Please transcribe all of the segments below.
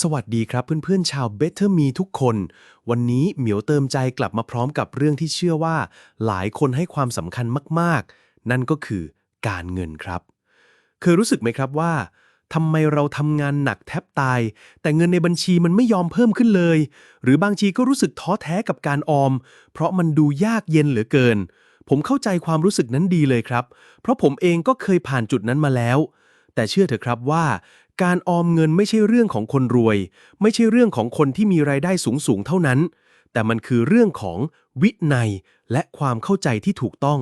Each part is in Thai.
สวัสดีครับเพื่อนๆชาว Better Me ทุกคน วันนี้เหมียวเติมใจกลับมาพร้อมกับเรื่องที่เชื่อว่า หลายคนให้ความสำคัญมากๆ นั่นก็คือการเงินครับ เคยรู้สึกไหมครับว่าทำไมเราทำงานหนักแทบตาย แต่เงินในบัญชีมันไม่ยอมเพิ่มขึ้นเลย หรือบางทีก็รู้สึกท้อแท้กับการออม เพราะมันดูยากเย็นเหลือเกิน ผมเข้าใจความรู้สึกนั้นดีเลยครับ เพราะผมเองก็เคยผ่านจุดนั้นมาแล้ว แต่เชื่อเถอะครับว่า การออมเงินไม่ใช่เรื่องของคนรวย ไม่ใช่เรื่องของคนที่มีรายได้สูงๆเท่านั้น แต่มันคือเรื่องของวินัยและความเข้าใจที่ถูกต้อง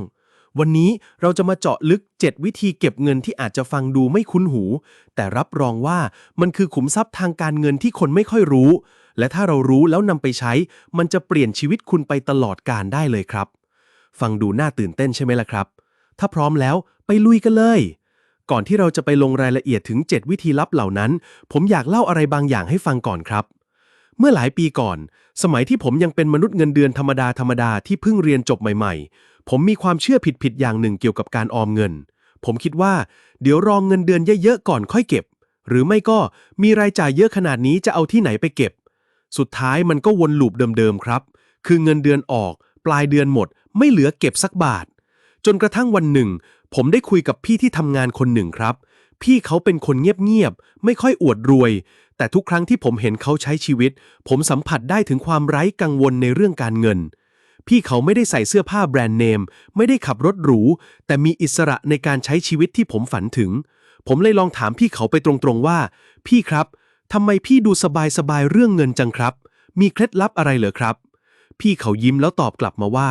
วันนี้เราจะมาเจาะลึก 7 วิธีเก็บเงินที่อาจจะฟังดูไม่คุ้นหู แต่รับรองว่ามันคือขุมทรัพย์ทางการเงินที่คนไม่ค่อยรู้ และถ้าเรารู้แล้วนำไปใช้ มันจะเปลี่ยนชีวิตคุณไปตลอดกาลได้เลยครับ ฟังดูน่าตื่นเต้นใช่ไหมล่ะครับ ถ้าพร้อมแล้วไปลุยกันเลย ก่อนที่เราจะไปลงรายละเอียดถึง 7 วิธีลับเหล่านั้น ผมอยากเล่าอะไรบางอย่างให้ฟังก่อนครับ เมื่อหลายปีก่อน สมัยที่ผมยังเป็นมนุษย์เงินเดือนธรรมดาธรรมดาที่เพิ่งเรียนจบใหม่ๆ ผมมีความเชื่อผิดๆอย่างหนึ่งเกี่ยวกับการออมเงิน ผมคิดว่า เดี๋ยวรองเงินเดือนเยอะๆก่อนค่อยเก็บ หรือไม่ก็มีรายจ่ายเยอะขนาดนี้จะเอาที่ไหนไปเก็บ สุดท้ายมันก็วนลูปเดิมๆครับ คือเงินเดือนออก ปลายเดือนหมด ไม่เหลือเก็บสักบาทจนกระทั่งวันหนึ่ง ผมได้คุยกับพี่ที่ทำงานคนหนึ่งครับ พี่เขาเป็นคนเงียบๆ ไม่ค่อยอวดรวย แต่ทุกครั้งที่ผมเห็นเขาใช้ชีวิต ผมสัมผัสได้ถึงความไร้กังวลในเรื่องการเงิน พี่เขาไม่ได้ใส่เสื้อผ้าแบรนด์เนม ไม่ได้ขับรถหรู แต่มีอิสระในการใช้ชีวิตที่ผมฝันถึง ผมเลยลองถามพี่เขาไปตรงๆว่า พี่ครับทำไมพี่ดูสบายๆเรื่องเงินจังครับ มีเคล็ดลับอะไรเหรอครับ พี่เขายิ้มแล้วตอบกลับมาว่า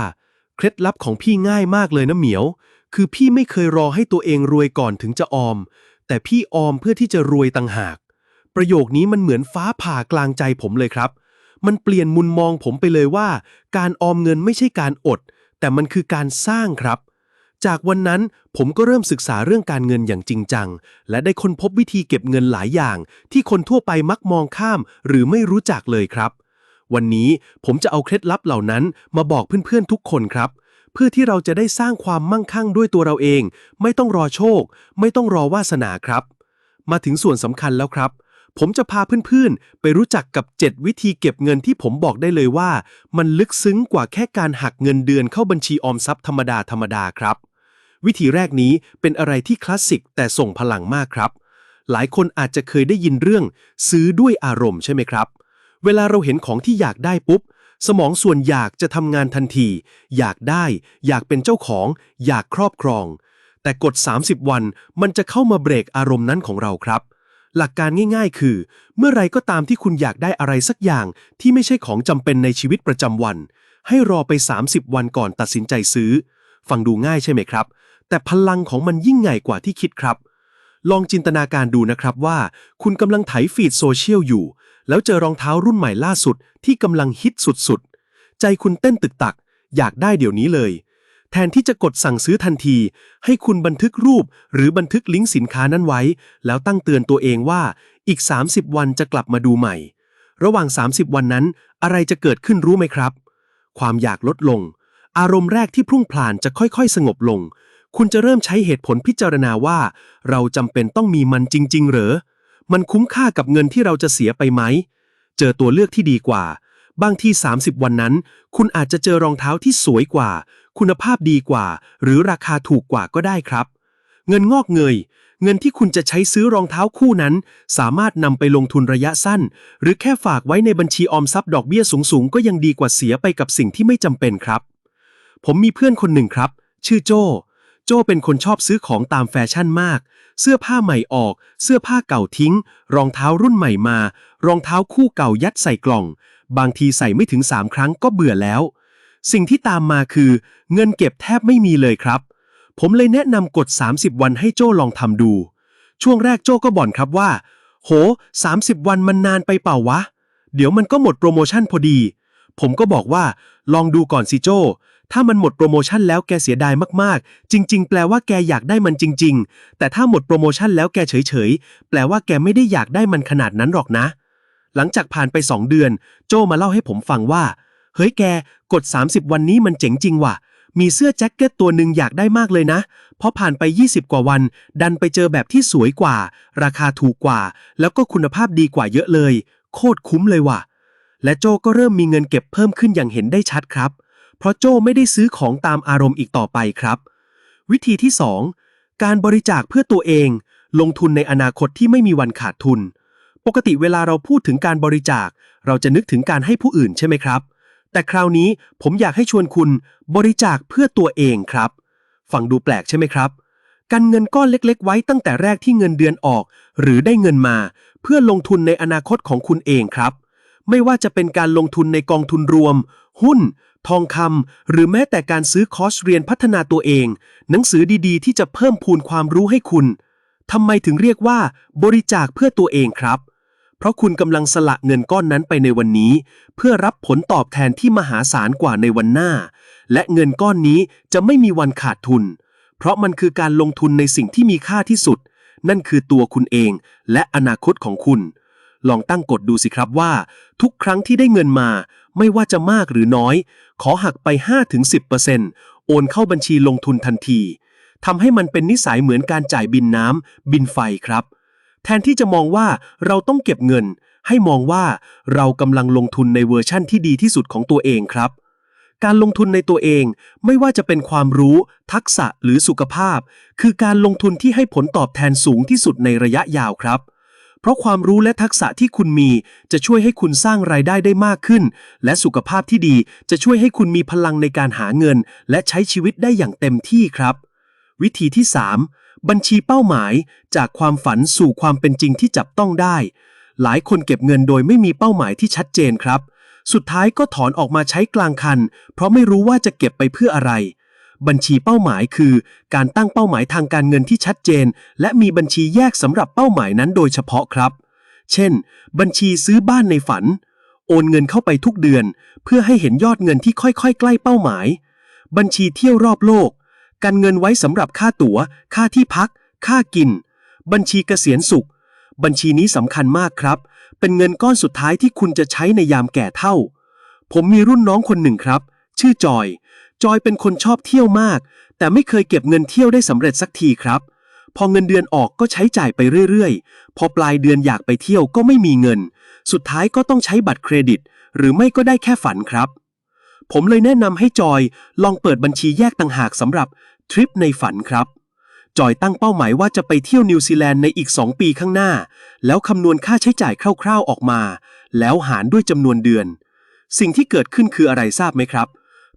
เคล็ดลับของพี่ง่ายมากเลยนะเหมียว คือพี่ไม่เคยรอให้ตัวเองรวยก่อนถึงจะออม แต่พี่ออมเพื่อที่จะรวยต่างหาก ประโยคนี้มันเหมือนฟ้าผ่ากลางใจผมเลยครับ มันเปลี่ยนมุมมองผมไปเลยว่า การออมเงินไม่ใช่การอด แต่มันคือการสร้างครับ จากวันนั้นผมก็เริ่มศึกษาเรื่องการเงินอย่างจริงจัง และได้ค้นพบวิธีเก็บเงินหลายอย่าง ที่คนทั่วไปมักมองข้าม หรือไม่รู้จักเลยครับวันนี้ผมจะเอาเคล็ดลับเหล่านั้นมาบอกเพื่อนๆทุกคนครับ เพื่อที่เราจะได้สร้างความมั่งคั่งด้วยตัวเราเอง ไม่ต้องรอโชค ไม่ต้องรอวาสนาครับ มาถึงส่วนสำคัญแล้วครับ ผมจะพาเพื่อนๆ ไปรู้จักกับ 7 วิธีเก็บเงินที่ผมบอกได้เลยว่า มันลึกซึ้งกว่าแค่การหักเงินเดือนเข้าบัญชีออมทรัพย์ธรรมดาธรรมดาครับ วิธีแรกนี้เป็นอะไรที่คลาสสิกแต่ส่งพลังมากครับ หลายคนอาจจะเคยได้ยินเรื่อง ซื้อด้วยอารมณ์ใช่ไหมครับ เวลาเราเห็นของที่อยากได้ปุ๊บ สมองส่วนอยากจะทำงานทันที อยากได้ อยากเป็นเจ้าของ อยากครอบครอง แต่กฎ 30 วันมันจะเข้ามาเบรกอารมณ์นั้นของเราครับ หลักการง่ายๆ คือ เมื่อไรก็ตามที่คุณอยากได้อะไรสักอย่างที่ไม่ใช่ของจำเป็นในชีวิตประจำวัน ให้รอไป 30 วันก่อนตัดสินใจซื้อ ฟังดูง่ายใช่ไหมครับ แต่พลังของมันยิ่งใหญ่กว่าที่คิดครับลองจินตนาการดูนะครับว่า คุณกำลังไถฟีดโซเชียลอยู่ แล้วเจอรองเท้ารุ่นใหม่ล่าสุดที่กำลังฮิตสุดๆ ใจคุณเต้นตึกตัก อยากได้เดี๋ยวนี้เลย แทนที่จะกดสั่งซื้อทันที ให้คุณบันทึกรูปหรือบันทึกลิงก์สินค้านั้นไว้ แล้วตั้งเตือนตัวเองว่าอีก 30 วันจะกลับมาดูใหม่ ระหว่าง 30 วันนั้น อะไรจะเกิดขึ้นรู้ไหมครับ ความอยากลดลง อารมณ์แรกที่พรุ่งพล่านจะค่อยๆ สงบลง คุณจะเริ่มใช้เหตุผลพิจารณาว่า เราจำเป็นต้องมีมันจริง ๆ เหรอ มันคุ้มค่ากับเงินที่เราจะเสียไปไหม เจอตัวเลือกที่ดีกว่า บางที30 วันนั้น คุณอาจจะเจอรองเท้าที่สวยกว่า คุณภาพดีกว่า หรือราคาถูกกว่าก็ได้ครับ เงินงอกเงย เงินที่คุณจะใช้ซื้อรองเท้าคู่นั้น สามารถนำไปลงทุนระยะสั้น หรือแค่ฝากไว้ในบัญชีออมทรัพย์ดอกเบี้ยสูงๆ ก็ยังดีกว่าเสียไปกับสิ่งที่ไม่จำเป็นครับ ผมมีเพื่อนคนหนึ่งครับ ชื่อโจ โจเป็นคนชอบซื้อของตามแฟชั่นมาก เสื้อผ้าใหม่ออก เสื้อผ้าเก่าทิ้ง รองเท้ารุ่นใหม่มา รองเท้าคู่เก่ายัดใส่กล่อง บางทีใส่ไม่ถึง3ครั้งก็เบื่อแล้ว สิ่งที่ตามมาคือ เงินเก็บแทบไม่มีเลยครับ ผมเลยแนะนำกฎ30 วันให้โจ้ลองทำดู ช่วงแรกโจ้ก็บ่นครับว่า โห 30 วันมันนานไปเปล่าวะ เดี๋ยวมันก็หมดโปรโมชั่นพอดี ผมก็บอกว่า ลองดูก่อนสิโจ ถ้ามันหมดโปรโมชั่นแล้วแกเสียดายมากๆ จริง ๆ แปลว่าแกอยากได้มันจริง ๆ แต่ถ้าหมดโปรโมชั่นแล้วแกเฉยๆ แปลว่าแกไม่ได้อยากได้มันขนาดนั้นหรอกนะ หลังจากผ่านไป 2 เดือน โจมาเล่าให้ผมฟังว่า เฮ้ยแกกด 30 วันนี้มันเจ๋งจริงว่ะ มีเสื้อแจ็คเก็ตตัวหนึ่งอยากได้มากเลยนะเพราะผ่านไป 20 กว่าวัน ดันไปเจอแบบที่สวยกว่า ราคาถูกกว่า แล้วก็คุณภาพดีกว่าเยอะเลย โคตรคุ้มเลยว่ะ และโจก็เริ่มมีเงินเก็บเพิ่มขึ้นอย่างเห็นได้ชัดครับ เพราะโจไม่ได้ซื้อของตามอารมณ์อีกต่อไปครับ วิธีที่ 2 การบริจาคเพื่อตัวเอง ลงทุนในอนาคตที่ไม่มีวันขาดทุน ปกติเวลาเราพูดถึงการบริจาค เราจะนึกถึงการให้ผู้อื่นใช่ไหมครับ แต่คราวนี้ผมอยากให้ชวนคุณบริจาคเพื่อตัวเองครับ ฟังดูแปลกใช่ไหมครับกันเงินก้อนเล็ก ๆ ไว้ตั้งแต่แรกที่เงินเดือนออก หรือได้เงินมา เพื่อลงทุนในอนาคตของคุณเองครับ ไม่ว่าจะเป็นการลงทุนในกองทุนรวม หุ้น ทองคำหรือแม้แต่การซื้อคอร์สเรียนพัฒนาตัวเอง หนังสือดีๆ ที่จะเพิ่มพูนความรู้ให้คุณทำไมถึงเรียกว่า บริจาคเพื่อตัวเองครับ เพราะคุณกำลังสละเงินก้อนนั้นไปในวันนี้ เพื่อรับผลตอบแทนที่มหาศาลกว่าในวันหน้า และเงินก้อนนี้จะไม่มีวันขาดทุน เพราะมันคือการลงทุนในสิ่งที่มีค่าที่สุด นั่นคือตัวคุณเองและอนาคตของคุณ ลองตั้งกฎดูสิครับว่า ทุกครั้งที่ได้เงินมา ไม่ว่าจะมากหรือน้อย ขอหักไป 5-10%โอนเข้าบัญชีลงทุนทันทีทำให้มันเป็นนิสัยเหมือนการจ่ายบินน้ำบินไฟครับ แทนที่จะมองว่าเราต้องเก็บเงิน ให้มองว่าเรากำลังลงทุนในเวอร์ชั่นที่ดีที่สุดของตัวเองครับ การลงทุนในตัวเองไม่ว่าจะเป็นความรู้ ทักษะหรือสุขภาพ คือการลงทุนที่ให้ผลตอบแทนสูงที่สุดในระยะยาวครับ เพราะความรู้และทักษะที่คุณมี จะช่วยให้คุณสร้างรายได้ได้มากขึ้น และสุขภาพที่ดีจะช่วยให้คุณมีพลังในการหาเงิน และใช้ชีวิตได้อย่างเต็มที่ครับ วิธีที่ 3 บัญชีเป้าหมาย จากความฝันสู่ความเป็นจริงที่จับต้องได้ หลายคนเก็บเงินโดยไม่มีเป้าหมายที่ชัดเจนครับ สุดท้ายก็ถอนออกมาใช้กลางคัน เพราะไม่รู้ว่าจะเก็บไปเพื่ออะไร บัญชีเป้าหมายคือ การตั้งเป้าหมายทางการเงินที่ชัดเจน และมีบัญชีแยกสำหรับเป้าหมายนั้นโดยเฉพาะครับ เช่น บัญชีซื้อบ้านในฝัน โอนเงินเข้าไปทุกเดือน เพื่อให้เห็นยอดเงินที่ค่อยๆ ใกล้เป้าหมาย บัญชีเที่ยวรอบโลก การเงินไว้สำหรับค่าตั๋ว ค่าที่พัก ค่ากิน บัญชีเกษียณสุข บัญชีนี้สำคัญมากครับ เป็นเงินก้อนสุดท้ายที่คุณจะใช้ในยามแก่เฒ่า ผมมีรุ่นน้องคนหนึ่งครับ ชื่อจอย จอยเป็นคนชอบเที่ยวมาก แต่ไม่เคยเก็บเงินเที่ยวได้สำเร็จสักทีครับ พอเงินเดือนออกก็ใช้จ่ายไปเรื่อยๆ พอปลายเดือนอยากไปเที่ยวก็ไม่มีเงิน สุดท้ายก็ต้องใช้บัตรเครดิต หรือไม่ก็ได้แค่ฝันครับ ผมเลยแนะนำให้จอยลองเปิดบัญชีแยกต่างหากสำหรับทริปในฝันครับจอยตั้งเป้าหมายว่าจะไปเที่ยวนิวซีแลนด์ในอีก 2 ปีข้างหน้า แล้วคำนวณค่าใช้จ่ายคร่าวๆออกมา แล้วหารด้วยจำนวนเดือน สิ่งที่เกิดขึ้นคืออะไรทราบไหมครับ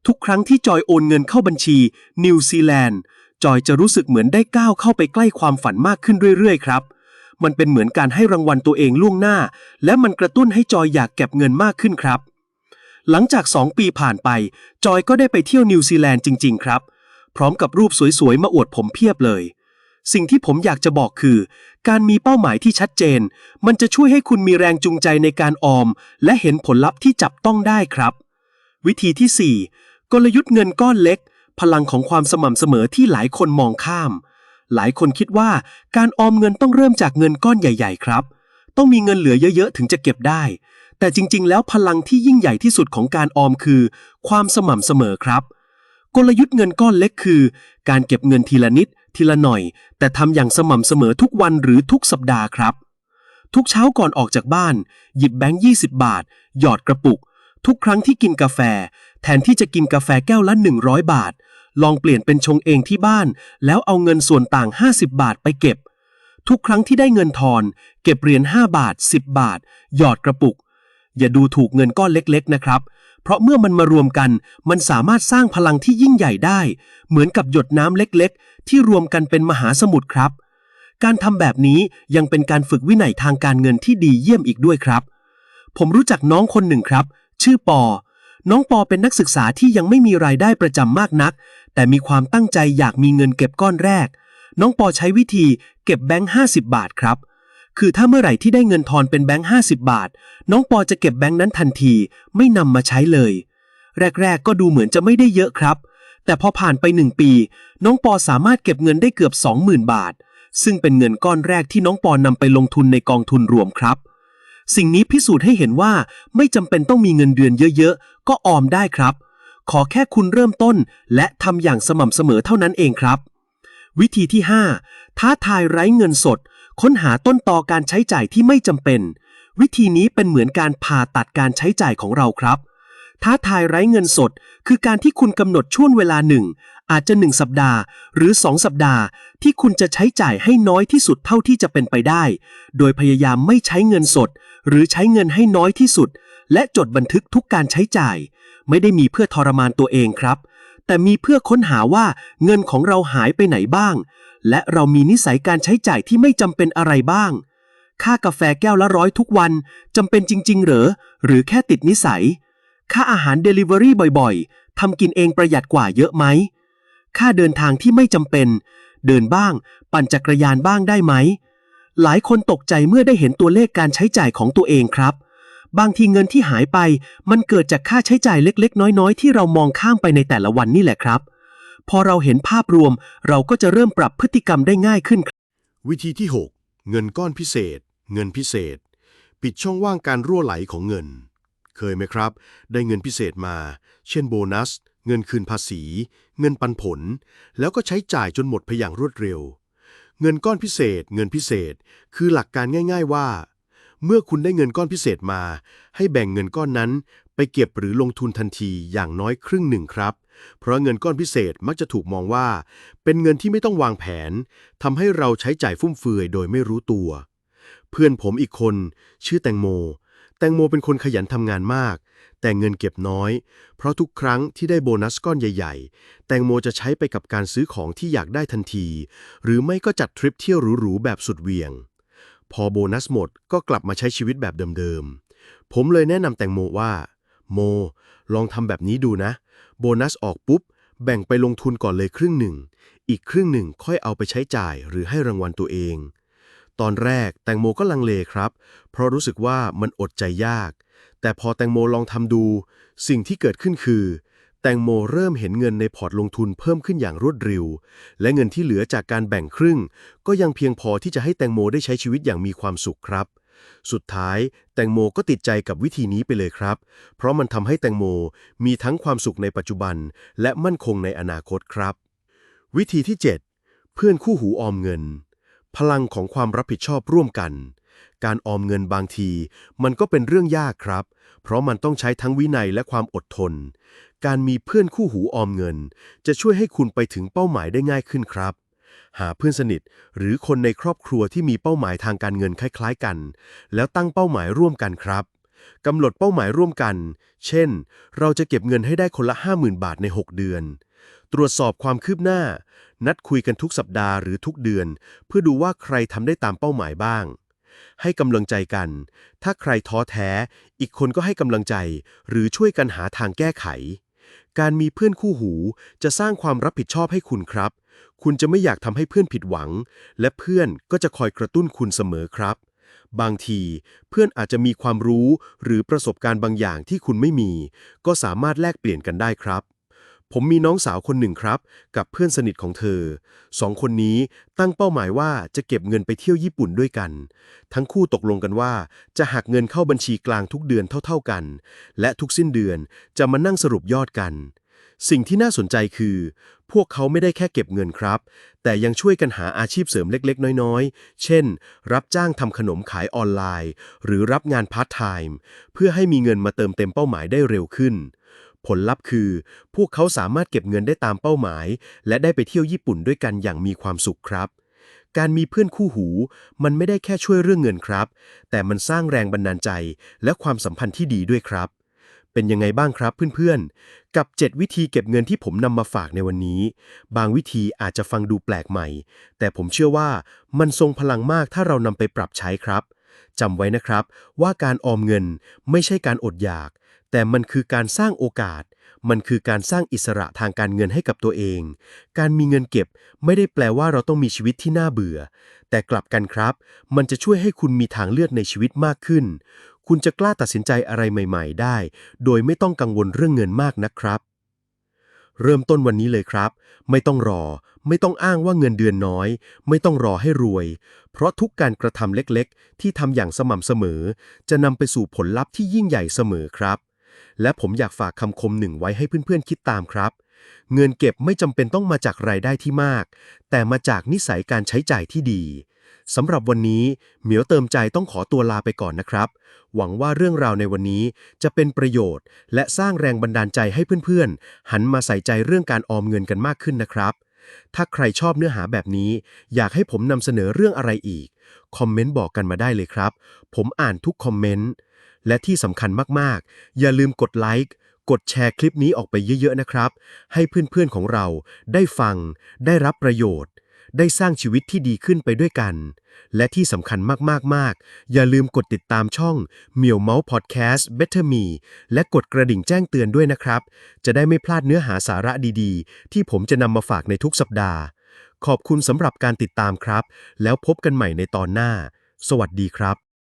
ทุกครั้งที่จอยโอนเงินเข้าบัญชี นิวซีแลนด์ จอยจะรู้สึกเหมือนได้ก้าวเข้าไปใกล้ความฝันมากขึ้นเรื่อยๆ ครับ มันเป็นเหมือนการให้รางวัลตัวเองล่วงหน้า และมันกระตุ้นให้จอยอยากเก็บเงินมากขึ้นครับ หลังจาก 2 ปีผ่านไป จอยก็ได้ไปเที่ยวนิวซีแลนด์จริง ๆ ครับ พร้อมกับรูปสวยๆ มาอวดผมเพียบเลย สิ่งที่ผมอยากจะบอกคือ การมีเป้าหมายที่ชัดเจน มันจะช่วยให้คุณมีแรงจูงใจในการออม และเห็นผลลัพธ์ที่จับต้องได้ครับวิธีที่4 กลยุทธ์เงินก้อนเล็ก พลังของความสม่ำเสมอที่หลายคนมองข้าม หลายคนคิดว่าการออมเงินต้องเริ่มจากเงินก้อนใหญ่ ๆ ครับ ต้องมีเงินเหลือเยอะๆ ถึงจะเก็บได้ แต่จริง ๆ แล้วพลังที่ยิ่งใหญ่ที่สุดของการออมคือ ความสม่ำเสมอครับ กลยุทธ์เงินก้อนเล็กคือ การเก็บเงินทีละนิด ทีละหน่อย แต่ทำอย่างสม่ำเสมอทุกวันหรือทุกสัปดาห์ครับ ทุกเช้าก่อนออกจากบ้าน หยิบแบงค์20 บาท หยอดกระปุก ทุกครั้งที่กินกาแฟ แทนที่จะกินกาแฟแก้วละ 100 บาท ลองเปลี่ยนเป็นชงเองที่บ้าน แล้วเอาเงินส่วนต่าง 50 บาทไปเก็บ ทุกครั้งที่ได้เงินทอน เก็บเหรียญ5บาท 10 บาท หยอดกระปุก อย่าดูถูกเงินก้อนเล็กๆ นะครับ เพราะเมื่อมันมารวมกัน มันสามารถสร้างพลังที่ยิ่งใหญ่ได้ เหมือนกับหยดน้ำเล็กๆ ที่รวมกันเป็นมหาสมุทรครับ การทำแบบนี้ยังเป็นการฝึกวินัยทางการเงินที่ดีเยี่ยมอีกด้วยครับ ผมรู้จักน้องคนหนึ่งครับ ชื่อปอ น้องปอเป็นนักศึกษาที่ยังไม่มีรายได้ประจำมากนัก แต่มีความตั้งใจอยากมีเงินเก็บก้อนแรก น้องปอใช้วิธีเก็บแบงค์50 บาทครับ คือถ้าเมื่อไหร่ที่ได้เงินทอนเป็นแบงค์50 บาท น้องปอจะเก็บแบงค์นั้นทันที ไม่นำมาใช้เลย แรก ๆ ก็ดูเหมือนจะไม่ได้เยอะครับ แต่พอผ่านไปหนึ่งปี น้องปอสามารถเก็บเงินได้เกือบ 20,000 บาท ซึ่งเป็นเงินก้อนแรกที่น้องปอนำไปลงทุนในกองทุนรวมครับ สิ่งนี้พิสูจน์ให้เห็นว่าไม่จำเป็นต้องมีเงินเดือนเยอะๆ ก็ออมได้ครับ ขอแค่คุณเริ่มต้น และทำอย่างสม่ำเสมอเท่านั้นเองครับ วิธีที่ 5 ท้าทายไร้เงินสด ค้นหาต้นตอการใช้จ่ายที่ไม่จำเป็น วิธีนี้เป็นเหมือนการผ่าตัดการใช้จ่ายของเราครับท้าทายไร้เงินสด คือการที่คุณกำหนดช่วงเวลาหนึ่ง อาจจะหนึ่งสัปดาห์ หรือสองสัปดาห์ ที่คุณจะใช้จ่ายให้น้อยที่สุดเท่าที่จะเป็นไปได้ โดยพยายามไม่ใช้เงินสด หรือใช้เงินให้น้อยที่สุด และจดบันทึกทุกการใช้จ่าย ไม่ได้มีเพื่อทรมานตัวเองครับ แต่มีเพื่อค้นหาว่าเงินของเราหายไปไหนบ้าง และเรามีนิสัยการใช้จ่ายที่ไม่จำเป็นอะไรบ้าง ค่ากาแฟแก้วละร้อยทุกวันจำเป็นจริง ๆ เหรอหรือแค่ติดนิสัยค่าอาหารเดลิเวอรี่บ่อยๆ ทำกินเองประหยัดกว่าเยอะไหม ค่าเดินทางที่ไม่จำเป็น เดินบ้าง ปั่นจักรยานบ้างได้ไหม หลายคนตกใจเมื่อได้เห็นตัวเลขการใช้จ่ายของตัวเองครับ บางทีเงินที่หายไป มันเกิดจากค่าใช้จ่ายเล็ก ๆ น้อย ๆ ที่เรามองข้ามไปในแต่ละวันนี่แหละครับ พอเราเห็นภาพรวม เราก็จะเริ่มปรับพฤติกรรมได้ง่ายขึ้นวิธีที่ 6 เงินก้อนพิเศษ เงินพิเศษ ปิดช่องว่างการรั่วไหลของเงิน เคยไหมครับ ได้เงินพิเศษมา เช่นโบนัส เงินคืนภาษี เงินปันผล แล้วก็ใช้จ่ายจนหมดไปอย่างรวดเร็ว เงินก้อนพิเศษ เงินพิเศษ คือหลักการง่าย ๆว่า เมื่อคุณได้เงินก้อนพิเศษมา ให้แบ่งเงินก้อนนั้น ไปเก็บหรือลงทุนทันทีอย่างน้อยครึ่งหนึ่งครับ เพราะเงินก้อนพิเศษมักจะถูกมองว่า เป็นเงินที่ไม่ต้องวางแผนทำให้เราใช้จ่ายฟุ่มเฟือยโดยไม่รู้ตัว เพื่อนผมอีกคน ชื่อแตงโม แตงโมเป็นคนขยันทำงานมาก แต่เงินเก็บน้อย เพราะทุกครั้งที่ได้โบนัสก้อนใหญ่ ๆ แตงโมจะใช้ไปกับการซื้อของที่อยากได้ทันที หรือไม่ก็จัดทริปเที่ยวหรูๆแบบสุดเวียง พอโบนัสหมดก็กลับมาใช้ชีวิตแบบเดิมๆ ผมเลยแนะนำแตงโมว่า โม ลองทำแบบนี้ดูนะ โบนัสออกปุ๊บ แบ่งไปลงทุนก่อนเลยครึ่งหนึ่ง อีกครึ่งหนึ่งค่อยเอาไปใช้จ่ายหรือให้รางวัลตัวเอง ตอนแรกแตงโมก็ลังเลครับ เพราะรู้สึกว่ามันอดใจยาก แต่พอแตงโมลองทำดู สิ่งที่เกิดขึ้นคือ แตงโมเริ่มเห็นเงินในพอร์ตลงทุนเพิ่มขึ้นอย่างรวดเร็ว และเงินที่เหลือจากการแบ่งครึ่ง ก็ยังเพียงพอที่จะให้แตงโมได้ใช้ชีวิตอย่างมีความสุขครับ สุดท้าย แตงโมก็ติดใจกับวิธีนี้ไปเลยครับ เพราะมันทำให้แตงโมมีทั้งความสุขในปัจจุบัน และมั่นคงในอนาคตครับ วิธีที่ 7 เพื่อนคู่หูออมเงิน พลังของความรับผิดชอบร่วมกัน การออมเงินบางที มันก็เป็นเรื่องยากครับ เพราะมันต้องใช้ทั้งวินัยและความอดทน การมีเพื่อนคู่หูออมเงิน จะช่วยให้คุณไปถึงเป้าหมายได้ง่ายขึ้นครับ หาเพื่อนสนิท หรือคนในครอบครัวที่มีเป้าหมายทางการเงินคล้าย ๆ กัน แล้วตั้งเป้าหมายร่วมกันครับกำหนดเป้าหมายร่วมกัน เช่น เราจะเก็บเงินให้ได้คนละ 50,000 บาทใน 6 เดือน ตรวจสอบความคืบหน้า นัดคุยกันทุกสัปดาห์หรือทุกเดือน เพื่อดูว่าใครทำได้ตามเป้าหมายบ้าง ให้กำลังใจกัน ถ้าใครท้อแท้ อีกคนก็ให้กำลังใจ หรือช่วยกันหาทางแก้ไข การมีเพื่อนคู่หูจะสร้างความรับผิดชอบให้คุณครับ คุณจะไม่อยากทำให้เพื่อนผิดหวัง และเพื่อนก็จะคอยกระตุ้นคุณเสมอครับ บางทีเพื่อนอาจจะมีความรู้หรือประสบการณ์บางอย่างที่คุณไม่มี ก็สามารถแลกเปลี่ยนกันได้ครับ ผมมีน้องสาวคนหนึ่งครับ กับเพื่อนสนิทของเธอสองคนนี้ตั้งเป้าหมายว่าจะเก็บเงินไปเที่ยวญี่ปุ่นด้วยกัน ทั้งคู่ตกลงกันว่า จะหักเงินเข้าบัญชีกลางทุกเดือนเท่า ๆกัน และทุกสิ้นเดือนจะมานั่งสรุปยอดกัน สิ่งที่น่าสนใจคือ พวกเขาไม่ได้แค่เก็บเงินครับ แต่ยังช่วยกันหาอาชีพเสริมเล็กๆ น้อยๆ เช่น รับจ้างทำขนมขายออนไลน์ หรือรับงานพาร์ทไทม์เพื่อให้มีเงินมาเติมเต็มเป้าหมายได้เร็วขึ้น ผลลัพธ์คือ พวกเขาสามารถเก็บเงินได้ตามเป้าหมาย และได้ไปเที่ยวญี่ปุ่นด้วยกันอย่างมีความสุขครับ การมีเพื่อนคู่หู มันไม่ได้แค่ช่วยเรื่องเงินครับ แต่มันสร้างแรงบันดาลใจ และความสัมพันธ์ที่ดีด้วยครับ เป็นยังไงบ้างครับเพื่อนๆ กับ 7 วิธีเก็บเงินที่ผมนำมาฝากในวันนี้ บางวิธีอาจจะฟังดูแปลกใหม่ แต่ผมเชื่อว่ามันทรงพลังมากถ้าเรานำไปปรับใช้ครับจำไว้นะครับว่าการออมเงินไม่ใช่การอดอยาก แต่มันคือการสร้างโอกาส มันคือการสร้างอิสระทางการเงินให้กับตัวเอง การมีเงินเก็บไม่ได้แปลว่าเราต้องมีชีวิตที่น่าเบื่อ แต่กลับกันครับ มันจะช่วยให้คุณมีทางเลือกในชีวิตมากขึ้น คุณจะกล้าตัดสินใจอะไรใหม่ ๆ ได้ โดยไม่ต้องกังวลเรื่องเงินมากนะครับ เริ่มต้นวันนี้เลยครับ ไม่ต้องรอ ไม่ต้องอ้างว่าเงินเดือนน้อย ไม่ต้องรอให้รวย เพราะทุกการกระทำเล็กๆ ที่ทำอย่างสม่ำเสมอ จะนำไปสู่ผลลัพธ์ที่ยิ่งใหญ่เสมอครับ และผมอยากฝากคำคมหนึ่งไว้ให้เพื่อนๆคิดตามครับ เงินเก็บไม่จำเป็นต้องมาจากรายได้ที่มาก แต่มาจากนิสัยการใช้จ่ายที่ดีสำหรับวันนี้เหมียวเติมใจต้องขอตัวลาไปก่อนนะครับ หวังว่าเรื่องราวในวันนี้จะเป็นประโยชน์ และสร้างแรงบันดาลใจให้เพื่อนๆ หันมาใส่ใจเรื่องการออมเงินกันมากขึ้นนะครับ ถ้าใครชอบเนื้อหาแบบนี้ อยากให้ผมนำเสนอเรื่องอะไรอีก คอมเมนต์บอกกันมาได้เลยครับ ผมอ่านทุกคอมเมนต์ และที่สำคัญมากๆ อย่าลืมกดไลค์ กดแชร์คลิปนี้ออกไปเยอะๆนะครับ ให้เพื่อนๆของเราได้ฟัง ได้รับประโยชน์ ได้สร้างชีวิตที่ดีขึ้นไปด้วยกัน และที่สำคัญมากๆ อย่าลืมกดติดตามช่องเหมียวเมาส์พอดแคสต์ Better Me และกดกระดิ่งแจ้งเตือนด้วยนะครับ จะได้ไม่พลาดเนื้อหาสาระดีๆ ที่ผมจะนำมาฝากในทุกสัปดาห์ ขอบคุณสำหรับการติดตามครับ แล้วพบกันใหม่ในตอนหน้า สวัสดีครับ